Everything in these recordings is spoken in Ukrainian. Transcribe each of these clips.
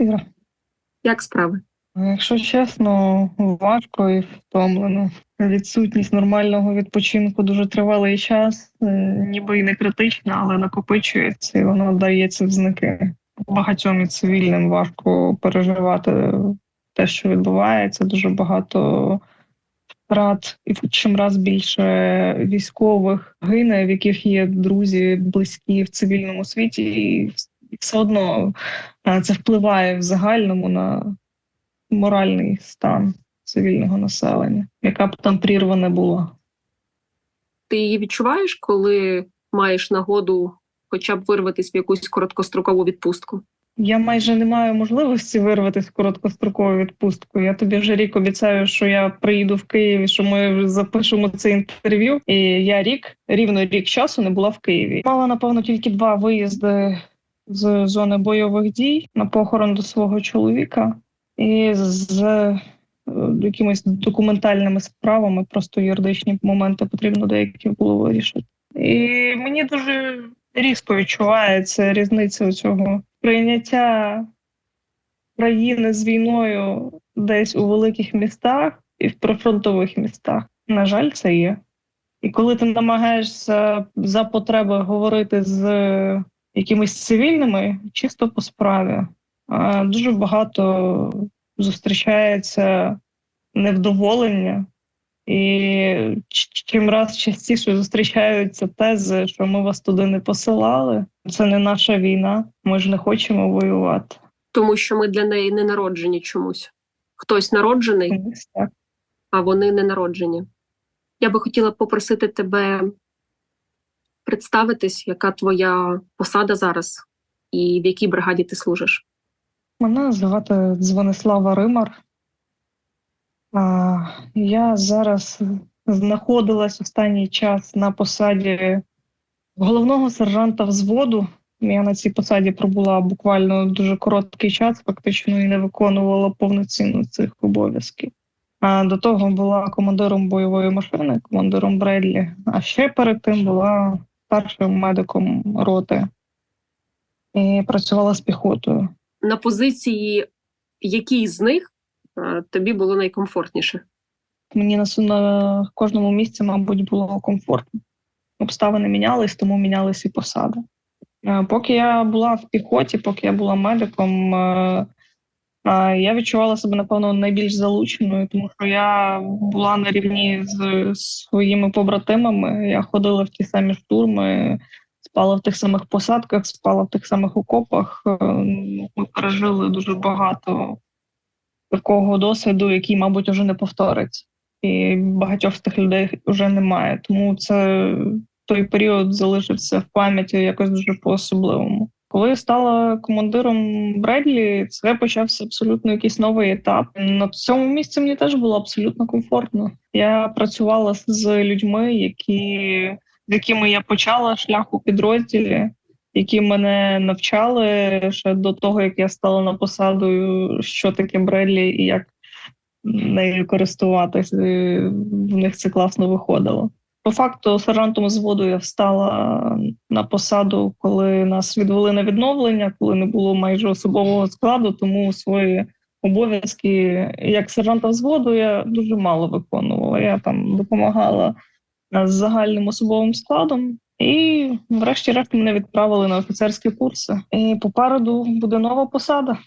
Іра. Як справи? Якщо чесно, важко і втомлено. Відсутність нормального відпочинку дуже тривалий час, е, ніби і не критична, але накопичується, і воно дається в знаки. Багатьом і цивільним важко переживати те, що відбувається. Дуже багато втрат, і чим раз більше військових гине, в яких є друзі, близькі в цивільному світі, і все одно це впливає в загальному на моральний стан цивільного населення, яка б там прірва не була. Ти її відчуваєш, коли маєш нагоду хоча б вирватися в якусь короткострокову відпустку? Я майже не маю можливості вирватися в короткострокову відпустку. Я тобі вже рік обіцяю, що я приїду в Київ, що ми запишемо це інтерв'ю. І я рік, рівно рік часу не була в Києві. Мала напевно тільки два виїзди з зони бойових дій на похорон до свого чоловіка і з е, якимись документальними справами, просто юридичні моменти потрібно деякі було вирішити. І мені дуже різко відчувається різниця цього прийняття країни з війною десь у великих містах і в прифронтових містах. На жаль, це є. І коли ти намагаєшся за потреби говорити з якимись цивільними, чисто по справі, дуже багато зустрічається невдоволення, і чим раз частіше зустрічаються тези, що ми вас туди не посилали. Це не наша війна, ми ж не хочемо воювати. Тому що ми для неї не народжені чомусь. Хтось народжений, а вони не народжені. Я би хотіла попросити тебе представитись, яка твоя посада зараз і в якій бригаді ти служиш. Мене звати Дзвонислава Римар. Я зараз знаходилась останній час на посаді головного сержанта взводу. Я на цій посаді пробула буквально дуже короткий час, фактично і не виконувала повноцінно цих обов'язків. А до того була командиром бойової машини, командиром Бредлі, а ще перед тим була старшим медиком роти і працювала з піхотою. На позиції якій з них тобі було найкомфортніше? Мені на, на кожному місці, мабуть, було комфортно. Обставини мінялись, тому мінялись і посади. Е, поки я була в піхоті, поки я була медиком, е, я відчувала себе, напевно, найбільш залученою, тому що я була на рівні з своїми побратимами. Я ходила в ті самі штурми, спала в тих самих посадках, спала в тих самих окопах. Е, ми пережили дуже багато такого досвіду, який, мабуть, вже не повториться. І багатьох з тих людей вже немає. Тому це той період залишився в пам'яті якось дуже по-особливому. Коли я стала командиром Бредлі, це почався абсолютно якийсь новий етап. На цьому місці мені теж було абсолютно комфортно. Я працювала з людьми, які з якими я почала шлях у підрозділі які мене навчали ще до того, як я стала на посаду, що таке Бреллі і як нею користуватися. В них це класно виходило. По факту, сержантом зводу я встала на посаду, коли нас відвели на відновлення, коли не було майже особового складу, тому свої обов'язки як сержанта взводу я дуже мало виконувала. Я там допомагала з загальним особовим складом, і, врешті-решт, мене відправили на офіцерські курси. І попереду буде нова посада.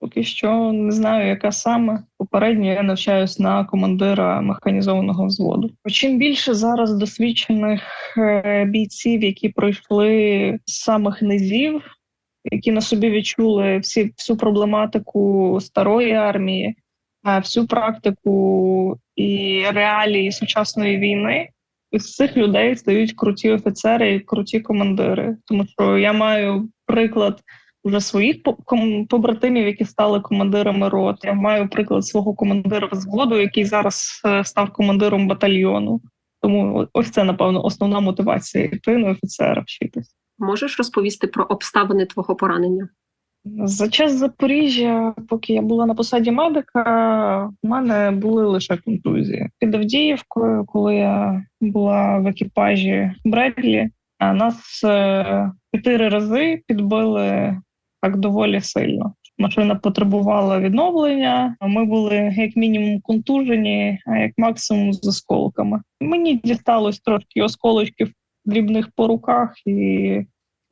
Поки що не знаю, яка саме попередньо я навчаюсь на командира механізованого взводу. Чим більше зараз досвідчених е, бійців, які пройшли з самих низів, які на собі відчули всі всю проблематику старої армії, е, всю практику і реалії сучасної війни, із цих людей стають круті офіцери і круті командири. Тому що я маю приклад вже своїх побратимів, які стали командирами рот. Я маю приклад свого командира взводу, який зараз е, став командиром батальйону. Тому ось це напевно основна мотивація йти на офіцера вчитись. Можеш розповісти про обставини твого поранення? За час Запоріжжя, поки я була на посаді медика, в мене були лише контузії. Під Авдіївкою, коли я була в екіпажі Бредлі, нас е, чотири рази підбили так доволі сильно. Машина потребувала відновлення. Ми були як мінімум контужені, а як максимум з осколками. Мені дісталось трошки осколочків дрібних по руках і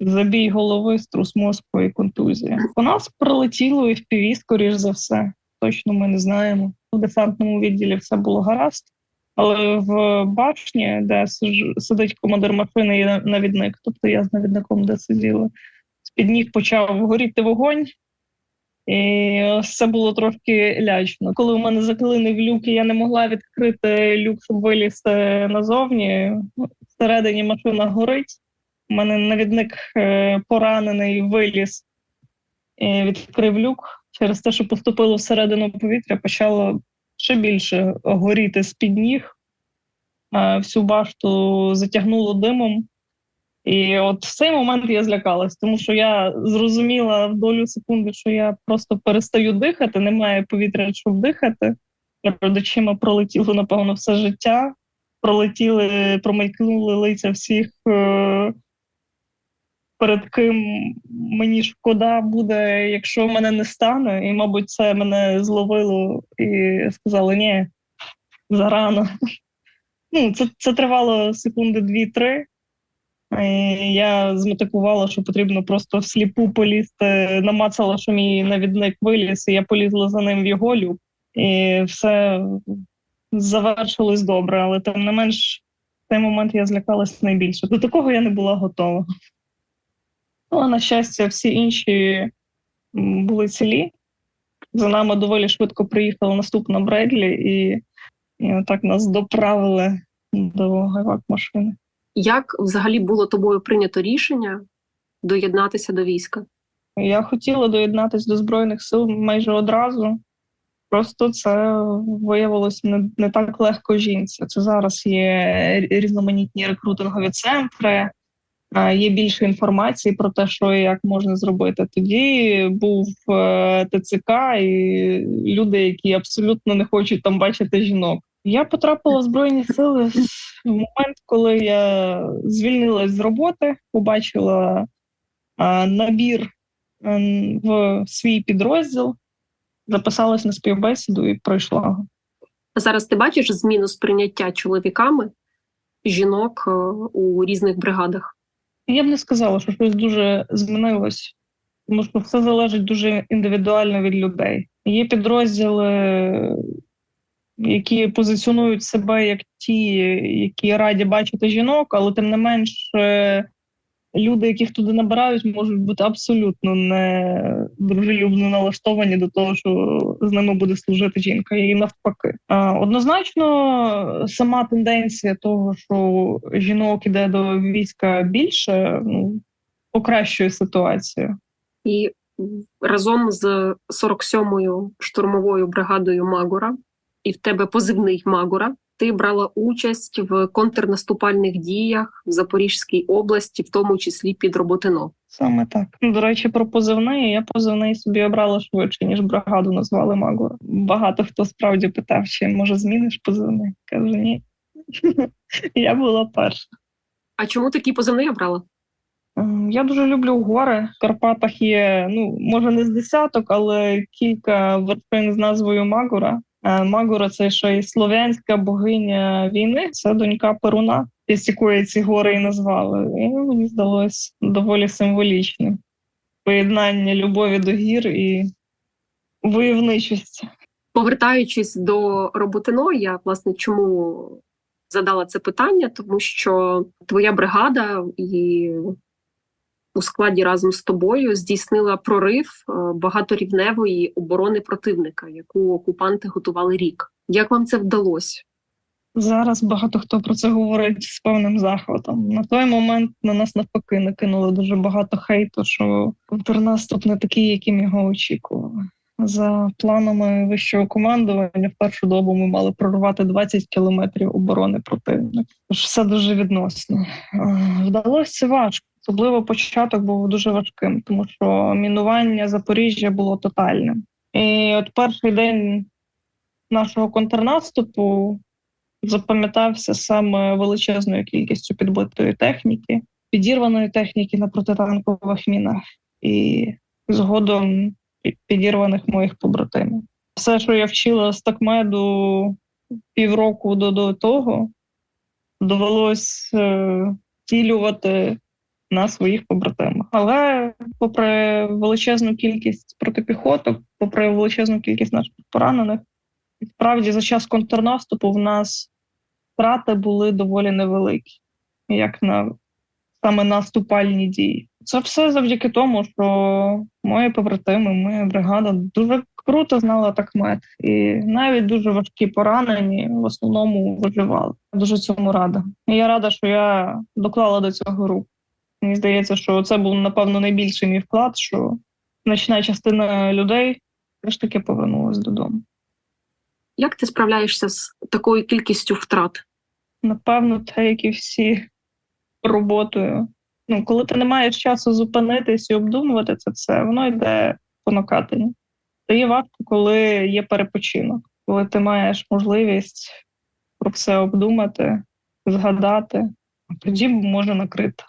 забій голови, струс мозку і контузія. У нас прилетіло і в піві, скоріш за все. Точно ми не знаємо. В десантному відділі все було гаразд. Але в башні, де сидить командир машини і навідник, тобто я з навідником де сиділа, з-під ніг почав горіти вогонь, і це було трошки лячно. Коли у мене заклинив люк, і я не могла відкрити люк, щоб вилізти назовні. Всередині машина горить. У мене навідник е, поранений виліз і відкрив люк. Через те, що поступило всередину повітря, почало ще більше горіти з під ніг. Всю башту затягнуло димом. І от в цей момент я злякалась, тому що я зрозуміла в долю секунди, що я просто перестаю дихати, немає повітря, щоб дихати. Перед очима пролетіло, напевно, все життя. Пролетіли, промайкнули лиця всіх, е, перед ким мені шкода буде, якщо мене не стане. І, мабуть, це мене зловило і сказали, ні, зарано. Ну, Це це тривало секунди дві-три. Я змотивувала, що потрібно просто всліпу полізти, намацала, що мій навідник виліз, і я полізла за ним в його люк, і все завершилось добре, але тим не менш, в той момент я злякалась найбільше. До такого я не була готова. Але, на щастя, всі інші були цілі. За нами доволі швидко приїхала наступна Бредлі, і, і так нас доправили до гайвак машини. Як взагалі було тобою прийнято рішення доєднатися до війська? Я хотіла доєднатися до Збройних сил майже одразу. Просто це виявилось не не так легко жінці. Це зараз є різноманітні рекрутингові центри, є більше інформації про те, що і як можна зробити. Тоді був е, ТЦК і люди, які абсолютно не хочуть там бачити жінок. Я потрапила в збройні сили в момент, коли я звільнилась з роботи, побачила а, набір а, ем, в свій підрозділ, записалась на співбесіду і пройшла. А зараз ти бачиш зміну сприйняття чоловіками жінок е, у різних бригадах? Я б не сказала, що щось дуже змінилось, тому що все залежить дуже індивідуально від людей. Є підрозділи які позиціонують себе як ті, які раді бачити жінок, але тим не менш люди, яких туди набирають, можуть бути абсолютно не дружелюбно налаштовані до того, що з ними буде служити жінка, і навпаки. Однозначно, сама тенденція того, що жінок іде до війська більше, ну покращує ситуацію. І разом з 47-ю штурмовою бригадою Магора і в тебе позивний Магора. Ти брала участь в контрнаступальних діях в Запорізькій області, в тому числі під Роботино. Саме так до речі, про позивний я позивний собі обрала швидше ніж бригаду. Назвали Магора. Багато хто справді питав, чи може зміниш позивний. Кажу, ні. Я була перша. А чому такий позивний обрала? Я дуже люблю гори. В Карпатах є, ну може не з десяток, але кілька вершин з назвою Магора. Е, Магура це ще й слов'янська богиня війни, це донька Перуна, з якої ці гори і назвали. І мені здалось доволі символічним поєднання любові до гір і войовничості. Повертаючись до Роботино, я власне чому задала це питання, тому що твоя бригада і у складі разом з тобою здійснила прорив е, багаторівневої оборони противника, яку окупанти готували рік. Як вам це вдалося? Зараз багато хто про це говорить з певним захватом. На той момент на нас навпаки накинули дуже багато хейту, що контрнаступ не такий, яким його очікували. За планами вищого командування, в першу добу ми мали прорвати 20 кілометрів оборони противника. Тож все дуже відносно. Вдалося важко. Особливо початок був дуже важким, тому що мінування Запоріжжя було тотальним. І от перший день нашого контрнаступу запам'ятався саме величезною кількістю підбитої техніки, підірваної техніки на протитанкових мінах. І згодом підірваних моїх побратимів. Все, що я вчила з такмеду півроку до, до того, довелось е, втілювати на своїх побратимах. Але, попри величезну кількість протипіхоток, попри величезну кількість наших поранених, справді за час контрнаступу в нас втрати були доволі невеликі, як на саме наступальні дії. Це все завдяки тому, що мої побратими, моя бригада дуже круто знала такмет, і навіть дуже важкі поранені в основному виживали. Дуже цьому рада. І я рада, що я доклала до цього руку. Мені здається, що це був напевно найбільший мій вклад, що значна частина людей все ж таки повернулася додому. Як ти справляєшся з такою кількістю втрат? Напевно, те, як і всі роботою. Ну, коли ти не маєш часу зупинитись і обдумувати це все, воно йде по накатанню. Стає важко, коли є перепочинок, коли ти маєш можливість про все обдумати, згадати, а тоді може накрити.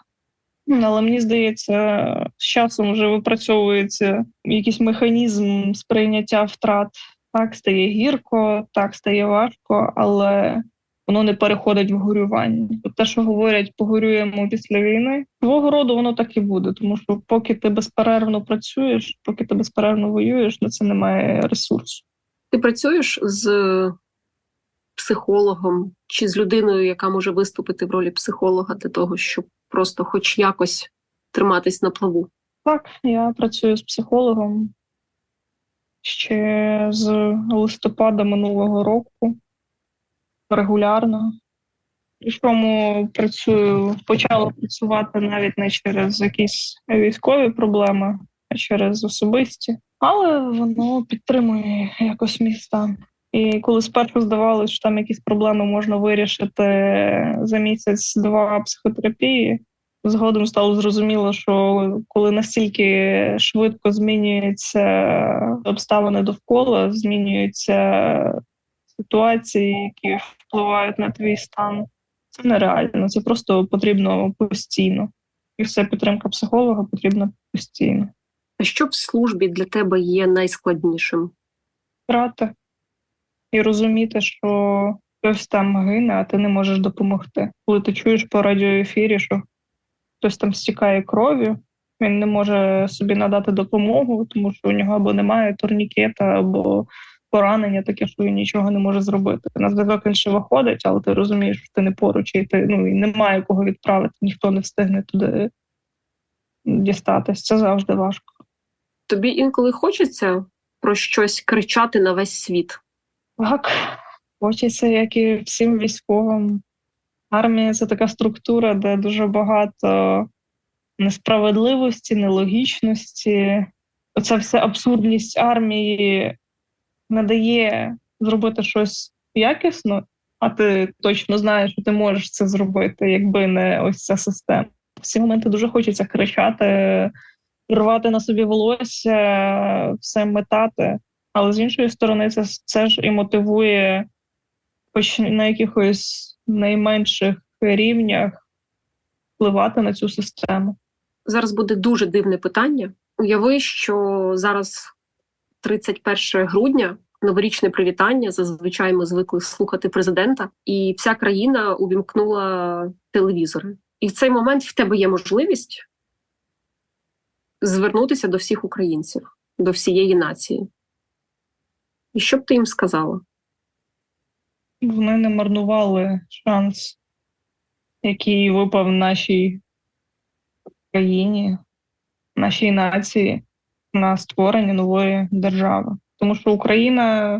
Але мені здається, з часом вже випрацьовується якийсь механізм сприйняття втрат. Так стає гірко, так стає важко, але воно не переходить в горювання. Те, що говорять, погорюємо після війни, свого роду воно так і буде, тому що поки ти безперервно працюєш, поки ти безперервно воюєш, на це немає ресурсу. Ти працюєш з психологом чи з людиною, яка може виступити в ролі психолога для того, щоб просто, хоч якось, триматись на плаву? Так, я працюю з психологом ще з листопада минулого року регулярно. Причому працюю, почала працювати навіть не через якісь військові проблеми, а через особисті, але воно підтримує якось мій стан. І коли спершу здавалося, що там якісь проблеми можна вирішити за місяць-два психотерапії, згодом стало зрозуміло, що коли настільки швидко змінюються обставини довкола, змінюються ситуації, які впливають на твій стан, це нереально. Це просто потрібно постійно. І все підтримка психолога потрібна постійно. А що в службі для тебе є найскладнішим? Втрата і розуміти, що хтось там гине, а ти не можеш допомогти. Коли ти чуєш по радіоефірі, що хтось там стікає кров'ю, він не може собі надати допомогу, тому що у нього або немає турнікета, або поранення, таке, що він нічого не може зробити. На зв'язок він ще виходить, але ти розумієш, що ти не поруч, і ти ну і немає кого відправити, ніхто не встигне туди дістатись. Це завжди важко. Тобі інколи хочеться про щось кричати на весь світ. Так, хочеться, як і всім військовим. Армія це така структура, де дуже багато несправедливості, нелогічності. Оця вся абсурдність армії не дає зробити щось якісно, а ти точно знаєш, що ти можеш це зробити, якби не ось ця система. В ці моменти дуже хочеться кричати, рвати на собі волосся, все метати. Але з іншої сторони, це це ж і мотивує, хоч на якихось найменших рівнях, впливати на цю систему. Зараз буде дуже дивне питання. Уяви, що зараз 31 грудня, новорічне привітання. Зазвичай ми звикли слухати президента, і вся країна увімкнула телевізори. І в цей момент в тебе є можливість звернутися до всіх українців, до всієї нації. І що б ти їм сказала? Вони не марнували шанс, який випав нашій країні, нашій нації на створення нової держави. Тому що Україна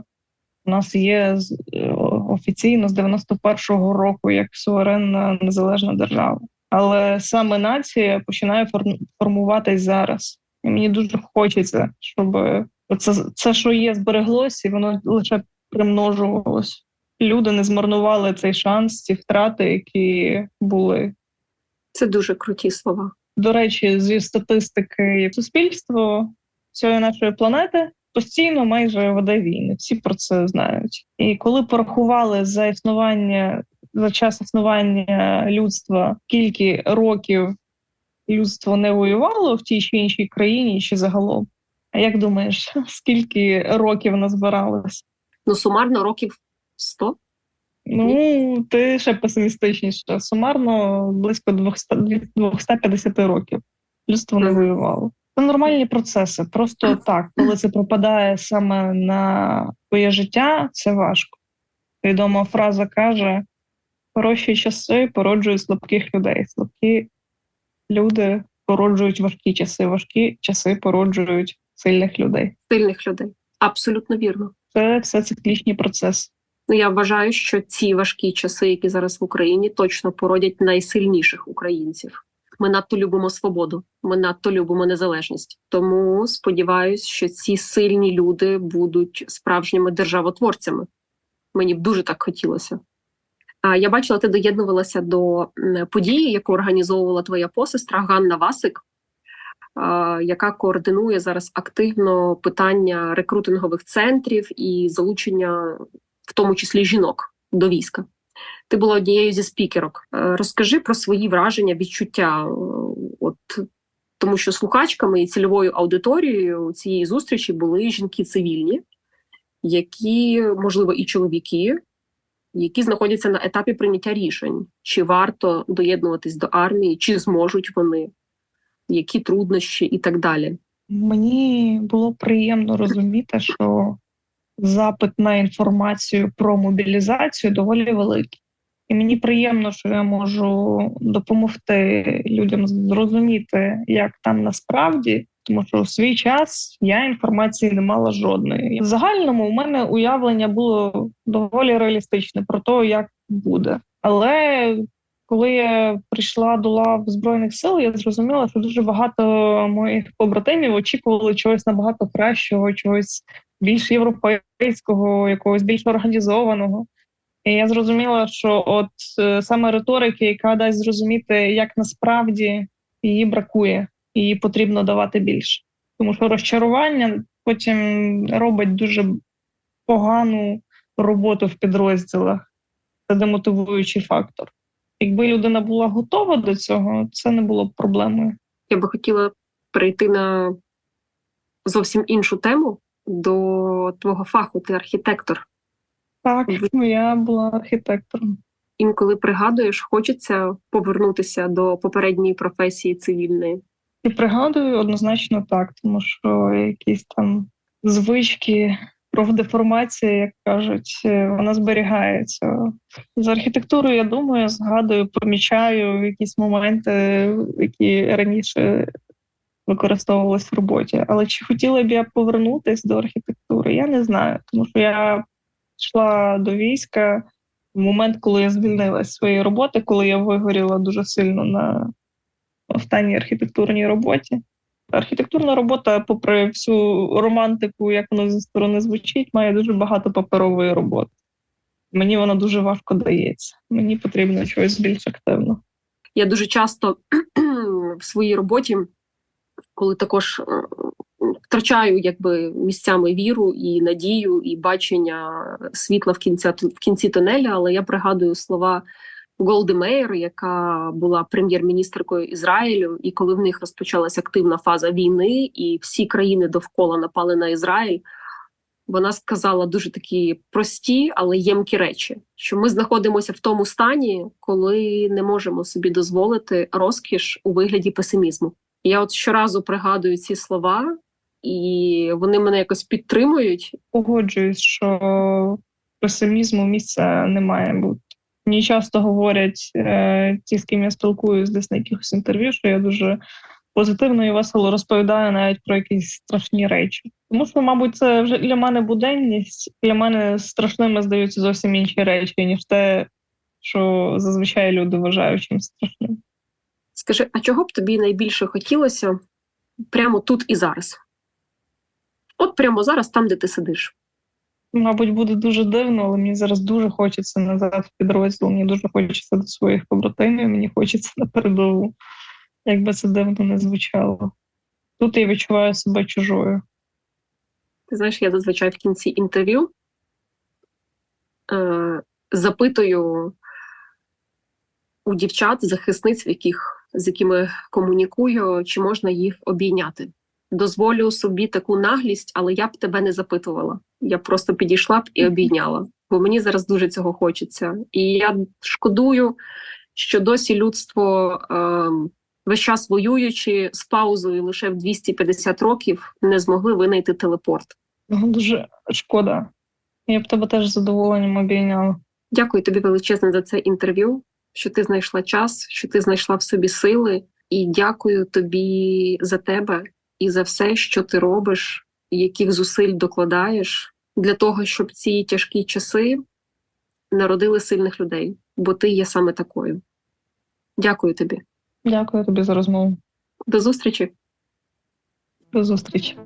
у нас є е, офіційно з 91-го року як суверенна незалежна держава. Але саме нація починає формуватись зараз. І мені дуже хочеться, щоб це, це, що є, збереглося, і воно лише примножувалось. Люди не змарнували цей шанс, ці втрати, які були. Це дуже круті слова. До речі, зі статистики суспільство цієї нашої планети постійно майже веде війни. Всі про це знають. І коли порахували за існування за час існування людства, скільки років людство не воювало в тій чи іншій країні, чи загалом, як думаєш, скільки років назбиралось? Ну, сумарно років 100? Ну, ти ще песимістичніше. Сумарно близько 200, 250 років. Людство не воювало. Це нормальні процеси. Просто так, коли це пропадає саме на твоє життя, це важко. Відома фраза каже: хороші часи породжують слабких людей. Слабкі люди породжують важкі часи, важкі часи породжують сильних людей. Сильних людей. Абсолютно вірно. Це все циклічні процеси. Ну, я вважаю, що ці важкі часи, які зараз в Україні, точно породять найсильніших українців. Ми надто любимо свободу, ми надто любимо незалежність. Тому сподіваюся, що ці сильні люди будуть справжніми державотворцями. Мені б дуже так хотілося. Я бачила, ти доєднувалася до події, яку організовувала твоя посестра Ганна Васик, яка координує зараз активно питання рекрутингових центрів і залучення в тому числі жінок до війська. Ти була однією зі спікерок. Е, Розкажи про свої враження, відчуття. е, От тому, що слухачками і цільовою аудиторією цієї зустрічі були жінки цивільні, які, можливо, і чоловіки, які знаходяться на етапі прийняття рішень, чи варто доєднуватись до армії, чи зможуть вони, які труднощі і так далі. Мені було приємно розуміти, що запит на інформацію про мобілізацію доволі великий. І мені приємно, що я можу допомогти людям зрозуміти, як там насправді, тому що у свій час я інформації не мала жодної. В загальному у мене уявлення було доволі реалістичне про те, як буде. Але коли я прийшла до лав збройних сил, я зрозуміла, що дуже багато моїх побратимів очікували чогось набагато кращого, чогось більш європейського, якогось більш організованого. І я зрозуміла, що от е, саме риторики, яка дасть зрозуміти, як насправді її бракує, її потрібно давати більше. Тому що розчарування потім робить дуже погану роботу в підрозділах. Це демотивуючий фактор. Якби людина була готова до цього, це не було б проблемою. Я би хотіла перейти на зовсім іншу тему до твого фаху. Ти архітектор. Так, я була архітектором. Інколи пригадуєш, хочеться повернутися до попередньої професії цивільної. І пригадую однозначно так, тому що якісь там звички, профдеформація, як кажуть, е, вона зберігається. З архітектурою, я думаю, згадую, помічаю якісь моменти, які раніше використовувалися в роботі. Але чи хотіла б я повернутися до архітектури, я не знаю, тому що я йшла до війська в момент, коли я звільнилася своєї роботи, коли я вигоріла дуже сильно на останній архітектурній роботі. Архітектурна робота, попри всю романтику, як воно зі сторони звучить, має дуже багато паперової роботи. Мені вона дуже важко дається. Мені потрібно чогось більш активно. Я дуже часто в своїй роботі, коли також е, втрачаю якби місцями віру і надію, і бачення світла в кінці в кінці тунеля, але я пригадую слова Голди Меєр, яка була прем'єр-міністркою Ізраїлю, і коли в них розпочалася активна фаза війни, і всі країни довкола напали на Ізраїль. Вона сказала дуже такі прості, але ємкі речі, що ми знаходимося в тому стані, коли не можемо собі дозволити розкіш у вигляді песимізму. Я от щоразу пригадую ці слова, і вони мене якось підтримують. Погоджуюсь, що песимізму місця не має бути. Мені часто говорять е, ті, з ким я спілкуюсь десь на якихось інтерв'ю, що я дуже позитивно і весело розповідаю навіть про якісь страшні речі. Тому що, мабуть, це вже для мене буденність. Для мене страшними здаються зовсім інші речі, ніж те, що зазвичай люди вважають чим страшним. Скажи, а чого б тобі найбільше хотілося прямо тут і зараз? От прямо зараз, там, де ти сидиш. Мабуть, буде дуже дивно, але мені зараз дуже хочеться назад в підрозділ. Мені дуже хочеться до своїх побратимів, мені хочеться на передову, як би це дивно не звучало. Тут я відчуваю себе чужою. Ти знаєш, я зазвичай в кінці інтерв'ю е, запитую у дівчат, захисниць, в яких, з якими комунікую, чи можна їх обійняти. Дозволю собі таку наглість, але я б тебе не запитувала. Я б просто підійшла б і обійняла, бо мені зараз дуже цього хочеться. І я шкодую, що досі людство, е, весь час воюючи з паузою лише в 250 років, не змогли винайти телепорт. Ну, Дуже шкода. Я б тебе теж з задоволенням обійняла. Дякую тобі величезне за це інтерв'ю, що ти знайшла час, що ти знайшла в собі сили, і дякую тобі за тебе і за все, що ти робиш, яких зусиль докладаєш для того, щоб ці тяжкі часи народили сильних людей, бо ти є саме такою. Дякую тобі. Дякую тобі за розмову. До зустрічі. До зустрічі.